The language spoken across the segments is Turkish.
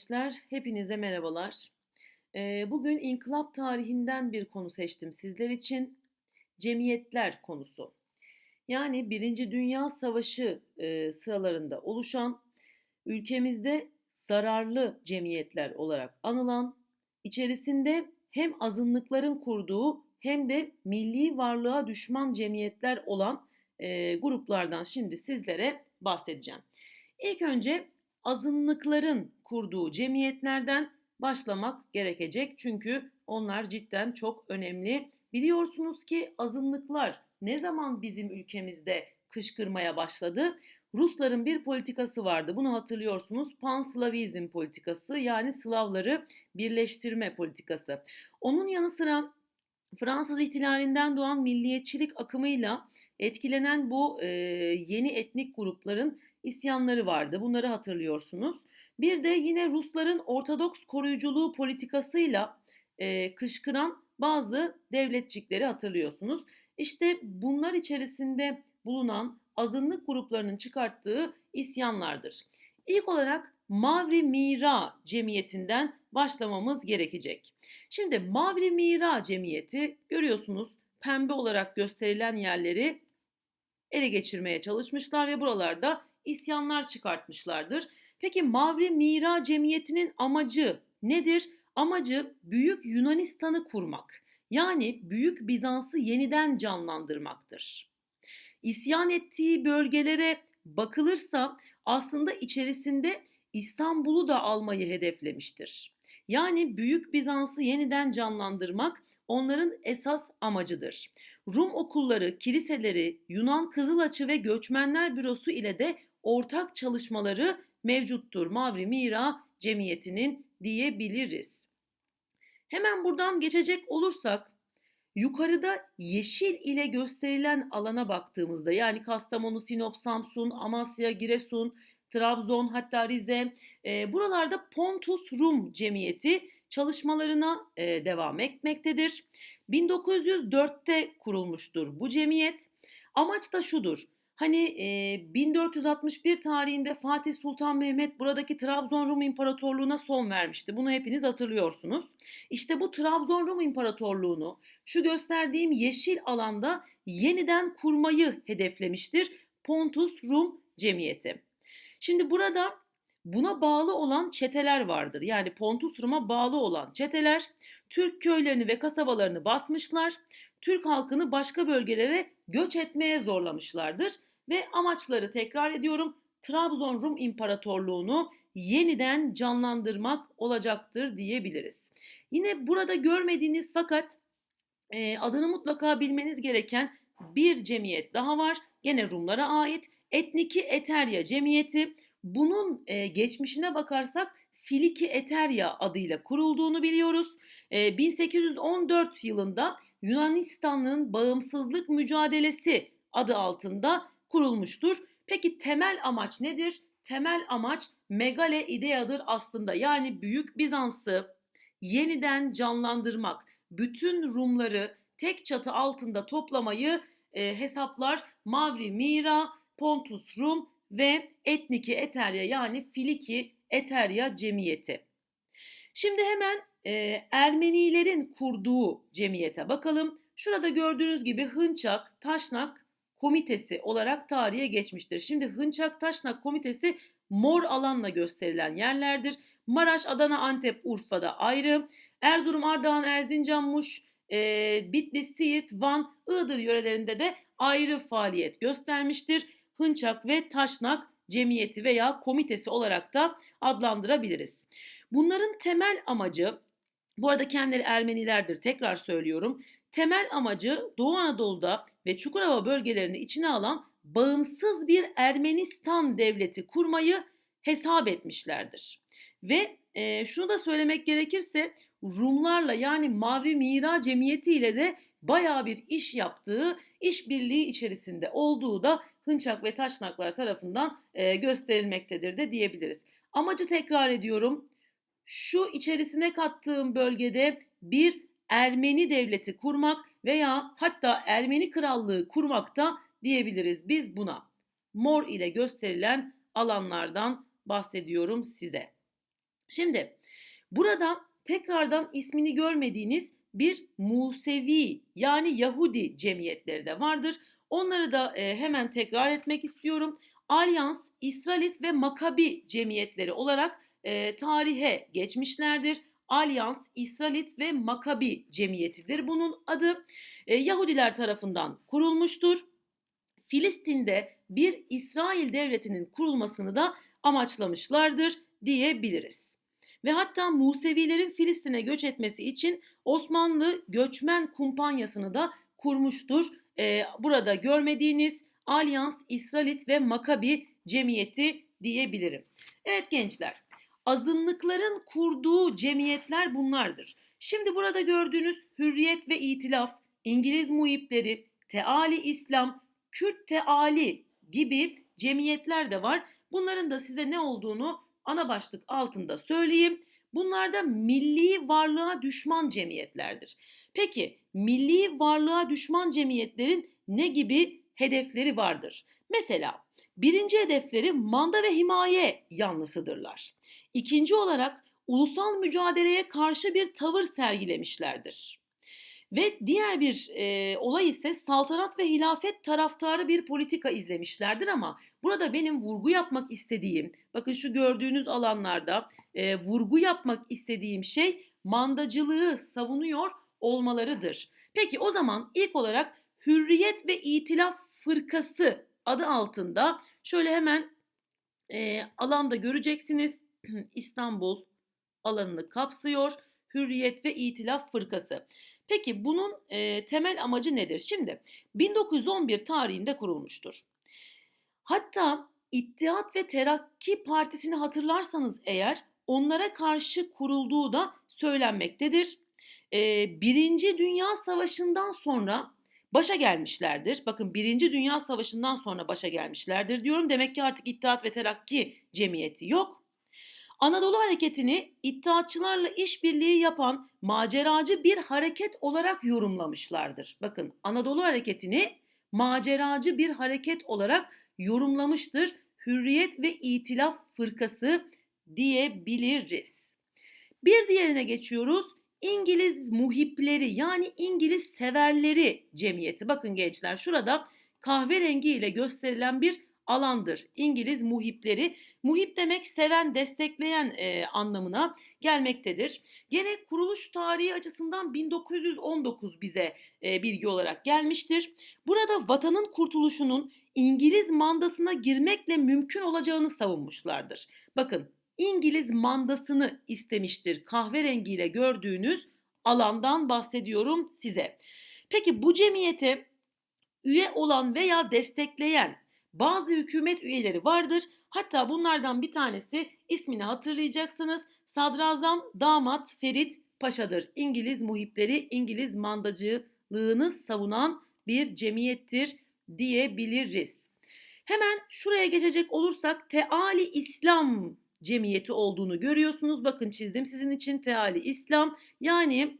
Gençler, hepinize merhabalar. Ee, Bugün inkılap tarihinden bir konu seçtim sizler için. Cemiyetler konusu. Yani Birinci Dünya Savaşı e, sıralarında oluşan, ülkemizde zararlı cemiyetler olarak anılan, içerisinde hem azınlıkların kurduğu hem de milli varlığa düşman cemiyetler olan e, gruplardan şimdi sizlere bahsedeceğim. İlk önce azınlıkların kurduğu cemiyetlerden başlamak gerekecek. Çünkü onlar cidden çok önemli. Biliyorsunuz ki azınlıklar ne zaman bizim ülkemizde kışkırmaya başladı? Rusların bir politikası vardı. Bunu hatırlıyorsunuz. Panslavizm politikası yani Slavları birleştirme politikası. Onun yanı sıra Fransız ihtilalinden doğan milliyetçilik akımıyla etkilenen bu e, yeni etnik grupların isyanları vardı. Bunları hatırlıyorsunuz. Bir de yine Rusların Ortodoks koruyuculuğu politikasıyla e, kışkıran bazı devletçikleri hatırlıyorsunuz. İşte bunlar içerisinde bulunan azınlık gruplarının çıkarttığı isyanlardır. İlk olarak Mavri Mira Cemiyeti'nden başlamamız gerekecek. Şimdi Mavri Mira Cemiyeti görüyorsunuz pembe olarak gösterilen yerleri ele geçirmeye çalışmışlar ve buralarda isyanlar çıkartmışlardır. Peki Mavri Mira Cemiyeti'nin amacı nedir? Amacı Büyük Yunanistan'ı kurmak. Yani Büyük Bizans'ı yeniden canlandırmaktır. İsyan ettiği bölgelere bakılırsa aslında içerisinde İstanbul'u da almayı hedeflemiştir. Yani Büyük Bizans'ı yeniden canlandırmak onların esas amacıdır. Rum okulları, kiliseleri, Yunan Kızılaçı ve Göçmenler Bürosu ile de ortak çalışmaları mevcuttur Mavri Mira Cemiyeti'nin diyebiliriz. Hemen buradan geçecek olursak yukarıda yeşil ile gösterilen alana baktığımızda yani Kastamonu, Sinop, Samsun, Amasya, Giresun, Trabzon hatta Rize e, buralarda Pontus Rum Cemiyeti çalışmalarına e, devam etmektedir. 1904'te kurulmuştur bu cemiyet. Amaç da şudur. Hani e, 1461 tarihinde Fatih Sultan Mehmet buradaki Trabzon Rum İmparatorluğu'na son vermişti. Bunu hepiniz hatırlıyorsunuz. İşte bu Trabzon Rum İmparatorluğu'nu şu gösterdiğim yeşil alanda yeniden kurmayı hedeflemiştir Pontus Rum Cemiyeti. Şimdi burada buna bağlı olan çeteler vardır. Yani Pontus Rum'a bağlı olan çeteler Türk köylerini ve kasabalarını basmışlar. Türk halkını başka bölgelere göç etmeye zorlamışlardır ve amaçları tekrar ediyorum Trabzon Rum İmparatorluğunu yeniden canlandırmak olacaktır diyebiliriz. Yine burada görmediğiniz fakat e, adını mutlaka bilmeniz gereken bir cemiyet daha var. Gene Rumlara ait Etniki Eterya Cemiyeti. Bunun e, geçmişine bakarsak Filiki Eterya adıyla kurulduğunu biliyoruz. E, 1814 yılında Yunanistan'ın bağımsızlık mücadelesi adı altında kurulmuştur. Peki temel amaç nedir? Temel amaç megale ideadır aslında. Yani Büyük Bizans'ı yeniden canlandırmak, bütün Rumları tek çatı altında toplamayı e, hesaplar Mavri Mira, Pontus Rum ve Etniki Eterya yani Filiki Eterya Cemiyeti. Şimdi hemen e, Ermenilerin kurduğu cemiyete bakalım. Şurada gördüğünüz gibi Hınçak, Taşnak Komitesi olarak tarihe geçmiştir. Şimdi Hınçak Taşnak Komitesi mor alanla gösterilen yerlerdir. Maraş, Adana, Antep, Urfa'da ayrı. Erzurum, Ardahan, Erzincan, Muş, e, Bitlis, Siirt, Van, Iğdır yörelerinde de ayrı faaliyet göstermiştir. Hınçak ve Taşnak Cemiyeti veya komitesi olarak da adlandırabiliriz. Bunların temel amacı, bu arada kendileri Ermenilerdir tekrar söylüyorum. Temel amacı Doğu Anadolu'da ve Çukurova bölgelerini içine alan bağımsız bir Ermenistan devleti kurmayı hesap etmişlerdir. Ve e, şunu da söylemek gerekirse Rumlarla yani Mavri Mira Cemiyeti ile de baya bir iş yaptığı, işbirliği içerisinde olduğu da Hınçak ve Taşnaklar tarafından e, gösterilmektedir de diyebiliriz. Amacı tekrar ediyorum. Şu içerisine kattığım bölgede bir Ermeni devleti kurmak veya hatta Ermeni krallığı kurmak da diyebiliriz biz buna. Mor ile gösterilen alanlardan bahsediyorum size. Şimdi burada tekrardan ismini görmediğiniz bir Musevi yani Yahudi cemiyetleri de vardır. Onları da e, hemen tekrar etmek istiyorum. Alyans, İsraelit ve Makabi cemiyetleri olarak e, tarihe geçmişlerdir. Alyans, İsraelit ve Makabi cemiyetidir. Bunun adı e, Yahudiler tarafından kurulmuştur. Filistin'de bir İsrail devletinin kurulmasını da amaçlamışlardır diyebiliriz. Ve hatta Musevilerin Filistin'e göç etmesi için Osmanlı göçmen kumpanyasını da kurmuştur. Ee, burada görmediğiniz Alyans, İsraelit ve Makabi cemiyeti diyebilirim. Evet gençler, azınlıkların kurduğu cemiyetler bunlardır. Şimdi burada gördüğünüz Hürriyet ve İtilaf, İngiliz muhipleri, Teali İslam, Kürt Teali gibi cemiyetler de var. Bunların da size ne olduğunu ana başlık altında söyleyeyim. Bunlar da milli varlığa düşman cemiyetlerdir. Peki milli varlığa düşman cemiyetlerin ne gibi hedefleri vardır? Mesela birinci hedefleri manda ve himaye yanlısıdırlar. İkinci olarak ulusal mücadeleye karşı bir tavır sergilemişlerdir. Ve diğer bir e, olay ise saltanat ve hilafet taraftarı bir politika izlemişlerdir ama burada benim vurgu yapmak istediğim, bakın şu gördüğünüz alanlarda e, vurgu yapmak istediğim şey mandacılığı savunuyor olmalarıdır. Peki o zaman ilk olarak Hürriyet ve İtilaf Fırkası adı altında şöyle hemen e, alanda göreceksiniz. İstanbul alanını kapsıyor. Hürriyet ve İtilaf Fırkası. Peki bunun e, temel amacı nedir? Şimdi 1911 tarihinde kurulmuştur. Hatta İttihat ve Terakki Partisi'ni hatırlarsanız eğer onlara karşı kurulduğu da söylenmektedir. E, Birinci Dünya Savaşı'ndan sonra başa gelmişlerdir. Bakın Birinci Dünya Savaşı'ndan sonra başa gelmişlerdir diyorum. Demek ki artık İttihat ve Terakki Cemiyeti yok. Anadolu Hareketi'ni İttihatçılarla işbirliği yapan maceracı bir hareket olarak yorumlamışlardır. Bakın Anadolu Hareketi'ni maceracı bir hareket olarak yorumlamıştır. Hürriyet ve İtilaf Fırkası diyebiliriz. Bir diğerine geçiyoruz. İngiliz muhipleri yani İngiliz severleri cemiyeti. Bakın gençler şurada kahverengi ile gösterilen bir alandır. İngiliz muhipleri. Muhip demek seven, destekleyen e, anlamına gelmektedir. Gene kuruluş tarihi açısından 1919 bize e, bilgi olarak gelmiştir. Burada vatanın kurtuluşunun İngiliz mandasına girmekle mümkün olacağını savunmuşlardır. Bakın İngiliz mandasını istemiştir. Kahverengiyle gördüğünüz alandan bahsediyorum size. Peki bu cemiyete üye olan veya destekleyen bazı hükümet üyeleri vardır. Hatta bunlardan bir tanesi ismini hatırlayacaksınız. Sadrazam Damat Ferit Paşa'dır. İngiliz muhipleri, İngiliz mandacılığını savunan bir cemiyettir diyebiliriz. Hemen şuraya geçecek olursak Teali İslam cemiyeti olduğunu görüyorsunuz. Bakın çizdim sizin için Teali İslam yani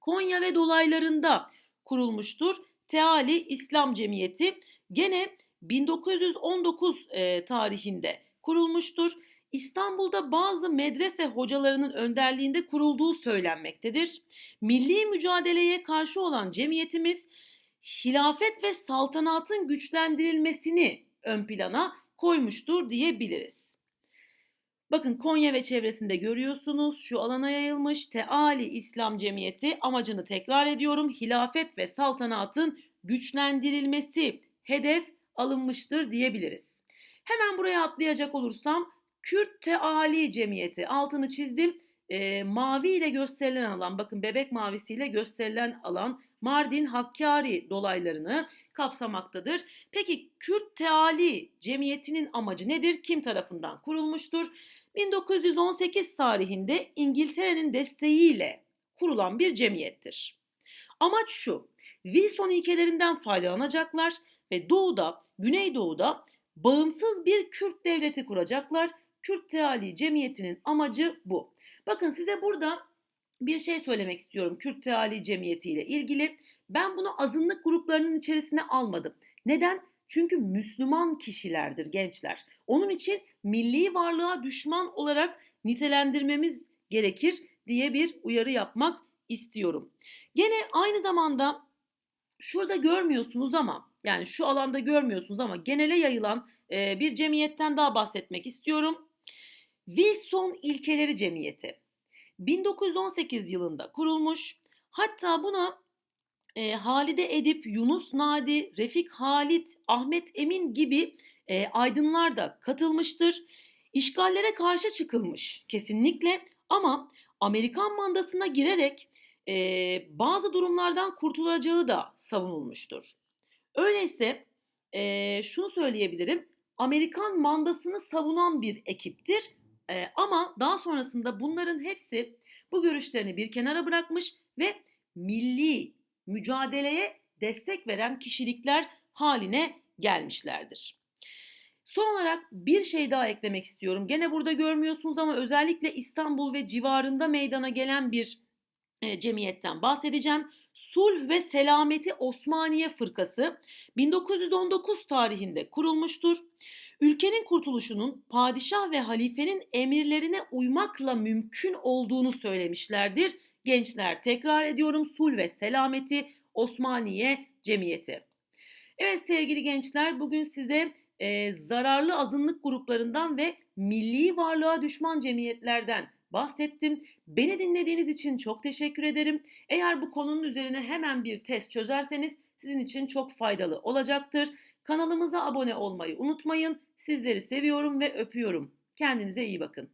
Konya ve dolaylarında kurulmuştur. Teali İslam Cemiyeti gene 1919 e, tarihinde kurulmuştur. İstanbul'da bazı medrese hocalarının önderliğinde kurulduğu söylenmektedir. Milli mücadeleye karşı olan cemiyetimiz hilafet ve saltanatın güçlendirilmesini ön plana koymuştur diyebiliriz. Bakın Konya ve çevresinde görüyorsunuz şu alana yayılmış Teali İslam Cemiyeti amacını tekrar ediyorum hilafet ve saltanatın güçlendirilmesi hedef alınmıştır diyebiliriz. Hemen buraya atlayacak olursam Kürt Teali Cemiyeti altını çizdim. E, mavi ile gösterilen alan bakın bebek mavisiyle gösterilen alan Mardin Hakkari dolaylarını kapsamaktadır. Peki Kürt Teali Cemiyeti'nin amacı nedir? Kim tarafından kurulmuştur? 1918 tarihinde İngiltere'nin desteğiyle kurulan bir cemiyettir. Amaç şu, Wilson ilkelerinden faydalanacaklar ve doğuda, güneydoğuda bağımsız bir Kürt devleti kuracaklar. Kürt Teali Cemiyeti'nin amacı bu. Bakın size burada bir şey söylemek istiyorum Kürt Teali Cemiyeti ile ilgili. Ben bunu azınlık gruplarının içerisine almadım. Neden? Çünkü Müslüman kişilerdir gençler. Onun için milli varlığa düşman olarak nitelendirmemiz gerekir diye bir uyarı yapmak istiyorum. Gene aynı zamanda şurada görmüyorsunuz ama yani şu alanda görmüyorsunuz ama genele yayılan e, bir cemiyetten daha bahsetmek istiyorum. Wilson İlkeleri Cemiyeti. 1918 yılında kurulmuş. Hatta buna e, Halide Edip, Yunus Nadi, Refik Halit, Ahmet Emin gibi e, aydınlar da katılmıştır. İşgallere karşı çıkılmış kesinlikle ama Amerikan mandasına girerek e, bazı durumlardan kurtulacağı da savunulmuştur. Öyleyse e, şunu söyleyebilirim. Amerikan mandasını savunan bir ekiptir. E, ama daha sonrasında bunların hepsi bu görüşlerini bir kenara bırakmış ve milli mücadeleye destek veren kişilikler haline gelmişlerdir. Son olarak bir şey daha eklemek istiyorum. Gene burada görmüyorsunuz ama özellikle İstanbul ve civarında meydana gelen bir cemiyetten bahsedeceğim. Sulh ve Selameti Osmaniye Fırkası 1919 tarihinde kurulmuştur. Ülkenin kurtuluşunun padişah ve halifenin emirlerine uymakla mümkün olduğunu söylemişlerdir. Gençler tekrar ediyorum Sulh ve Selameti Osmaniye Cemiyeti. Evet sevgili gençler bugün size e, zararlı azınlık gruplarından ve milli varlığa düşman cemiyetlerden bahsettim. Beni dinlediğiniz için çok teşekkür ederim. Eğer bu konunun üzerine hemen bir test çözerseniz sizin için çok faydalı olacaktır. Kanalımıza abone olmayı unutmayın. Sizleri seviyorum ve öpüyorum. Kendinize iyi bakın.